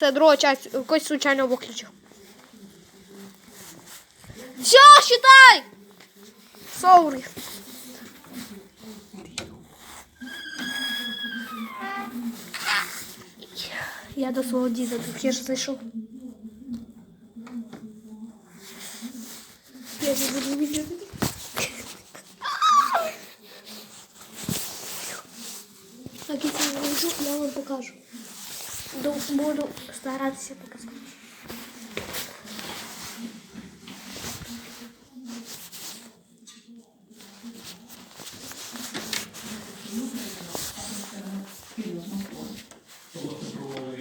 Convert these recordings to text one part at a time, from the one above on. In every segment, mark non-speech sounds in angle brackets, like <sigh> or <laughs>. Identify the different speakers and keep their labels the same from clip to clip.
Speaker 1: Це друга часть, якось случайно виключив. Все, считай! Сорі. Я до свого діда тут я ж зайшов. Я не буду відео. Так, якщо я вийду, я вам покажу. Ду- Буду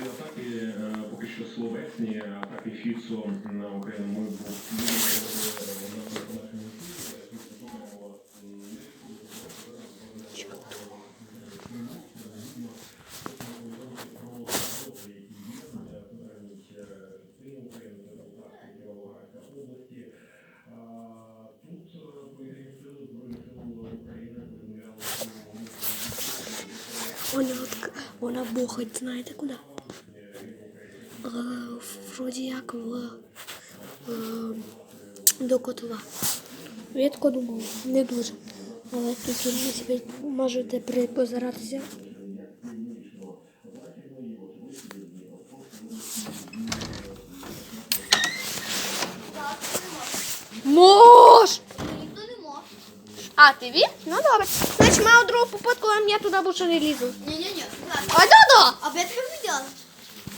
Speaker 2: атаки, е, що словесні атаки Фіцо на Україну ми будемо на нашому
Speaker 1: Вона, от, вона бухать, знаєте куди? Е, Вроді як в, е, до котла. Я тако думала, не дуже. Але тут ви собі можете при- позиратися. Мож!
Speaker 3: Ніхто не може.
Speaker 1: А, ти він? Ну добре. Значить, маю другу попитку, а я туди більше не лізу. А да-да!
Speaker 3: А я тебе видела.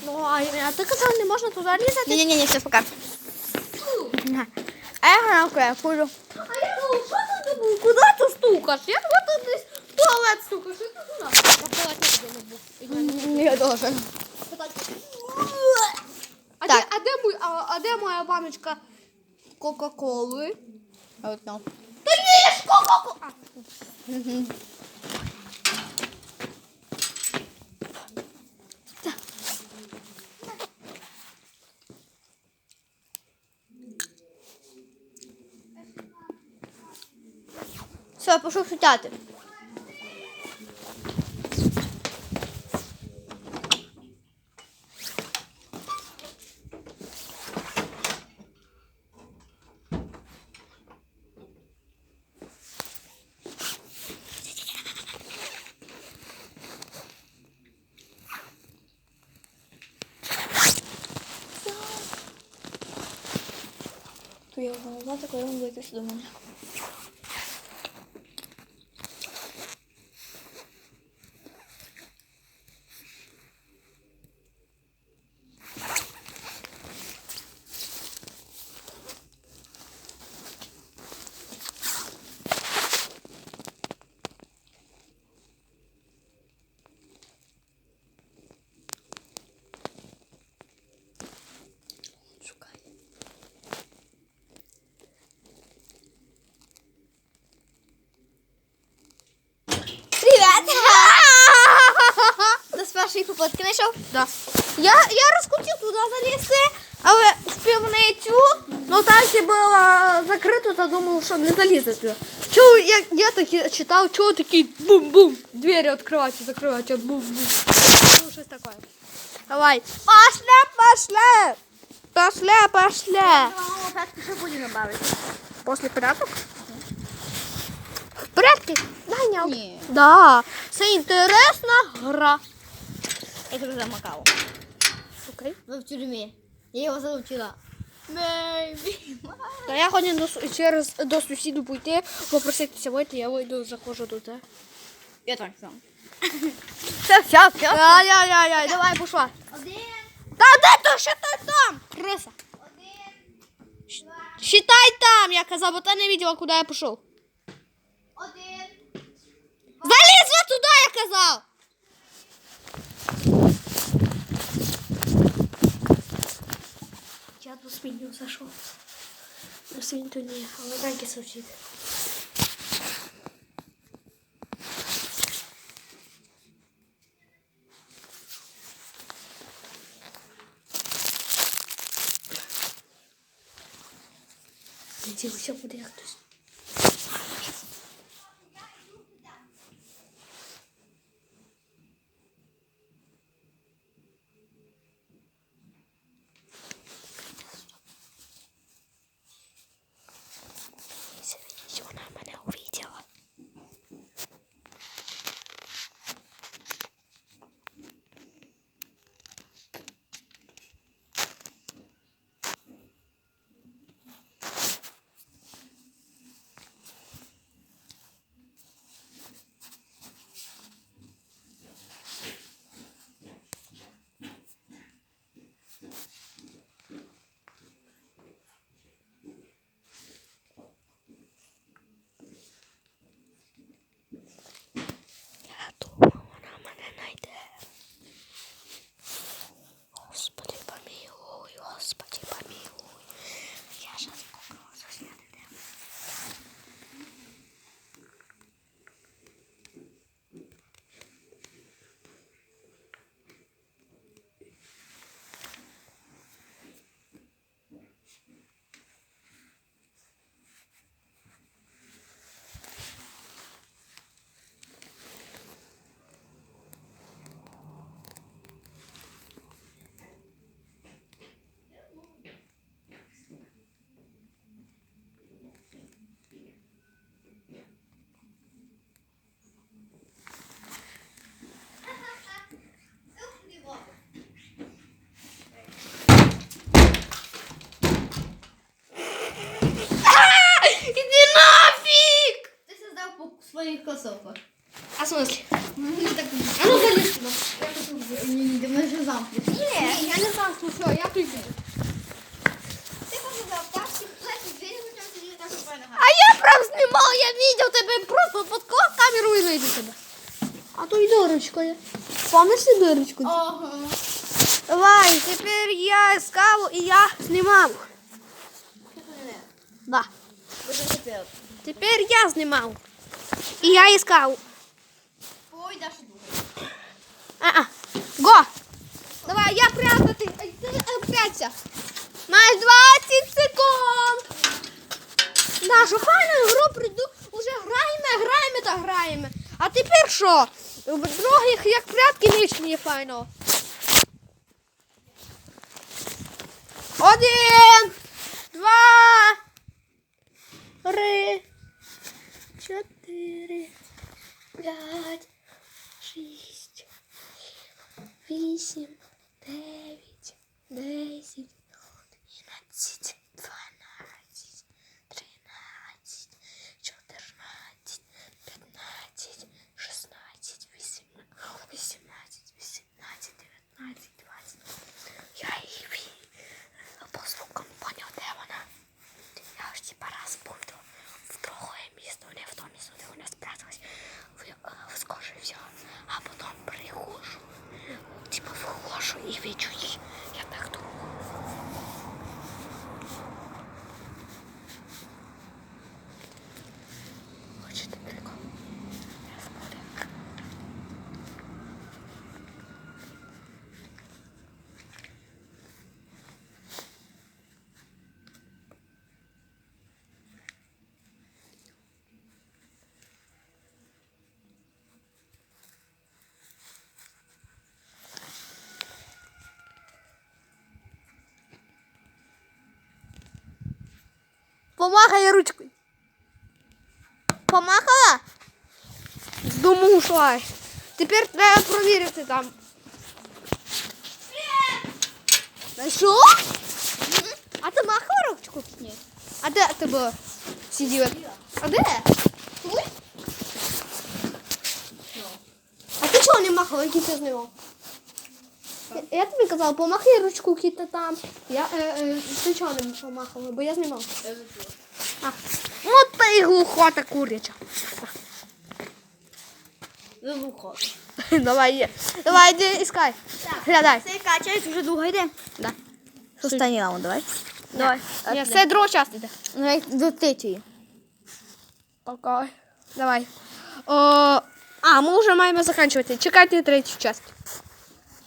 Speaker 1: Ну, а, а ти казав, не можна туди лізати?
Speaker 3: Ні-ні-ні, все, пока.
Speaker 1: А я гранку, я хуйлю. А я думаю, що ти думав? Куди ти стукаєш? Я думаю, ти десь в туалет стукаєш. І ти туди. Я в туалет не буду.
Speaker 3: Я тоже.
Speaker 1: А,
Speaker 3: Так.
Speaker 1: Де, а, де, мой- а, а де моя баночка Кока-Коли?
Speaker 3: А вот там.
Speaker 1: Та є ж Кока-Кола!
Speaker 3: Все, пішов шутяти. Я назад, коли він вийде до мене. Першої попитки знайшов?
Speaker 1: Да. Я, я розкрутив туди залізти, але в півницю, ну так і було закрито, та думав, що не залізе туди. Чого я, я таки читав, чого такі бум-бум, двері відкриваються, закриваються, бум-бум. Ну, щось таке. Давай. Пошля. Пошля, пошля.
Speaker 3: Опять ще будемо бавити.
Speaker 1: После порядок? В порядку? Ганяв.
Speaker 3: Ні.
Speaker 1: Да. Це інтересна гра.
Speaker 3: Я тебе замакав.
Speaker 1: Окей.
Speaker 3: Ви в тюрмі. Я його залучила.
Speaker 1: Та я хочу до, через до сусіду пойти, попроситися вийти, я вийду, заходжу до тебе.
Speaker 3: Я так сам. Все, все, все.
Speaker 1: Ай-яй-яй, давай, пішла.
Speaker 3: Один,
Speaker 1: Та де то, що ти там? Криса.
Speaker 3: один,
Speaker 1: Считай там, я казав, бо ти не бачила, куди я пішов.
Speaker 3: один.
Speaker 1: Залізла туди, я казав. Я меню свинью На свинту свинь то ні, але дайки сусід. Дивися, буде як хтось.
Speaker 3: високо. мене вже замкнеш.
Speaker 1: Ні, я не знаю, що все, я прийду.
Speaker 3: Ти показав, так, всі плечі, двері хоча сидіти так файно
Speaker 1: А я прям снимал, я видел тебя, просто подклав камеру и найду тебя. А то и дырочка є. Помнишь ты дырочку?
Speaker 3: Ого.
Speaker 1: Давай, теперь я искал и я снимал. Да.
Speaker 3: Буде тепер.
Speaker 1: Теперь я снимал. И я искал.
Speaker 3: Ой, Даша дуже.
Speaker 1: А-а. Го. Давай, я. Ай, ти прячься. Маєш 20 секунд. Нашу файну гру прийду. Уже граємо, граємо та граємо. А тепер що? В других як прятки ніч є файно. Один, два, три, чотири, п'ять, шість, вісім, дев'ять, десять, виходжу і бачу її. Я Помахай ручкою. Помахала? З дому ушла. Тепер треба провірити там. Знайшов? А ти махала ручку?
Speaker 3: Ні.
Speaker 1: А де ти була? Сиділа? А де? Тут? А ти чого не махала, який ти знімав? Я, я тобі казала, помахай ручку, кіта там. Я, е, е, ти чого не помахала, бо я знімав.
Speaker 3: Я.
Speaker 1: А. От та і глухота куряча.
Speaker 3: Ви вухо. <laughs>
Speaker 1: Давай, є. Давай, йди, іскай. Глядай.
Speaker 3: Це качається вже довго йде.
Speaker 1: Да.
Speaker 3: Останній раунд, давай.
Speaker 1: Давай. Ні,
Speaker 3: ти?
Speaker 1: це друга частина. йде.
Speaker 3: Ну, як до третьої.
Speaker 1: Пока. Давай. О, а, ми вже маємо закінчувати. Чекайте третю частину.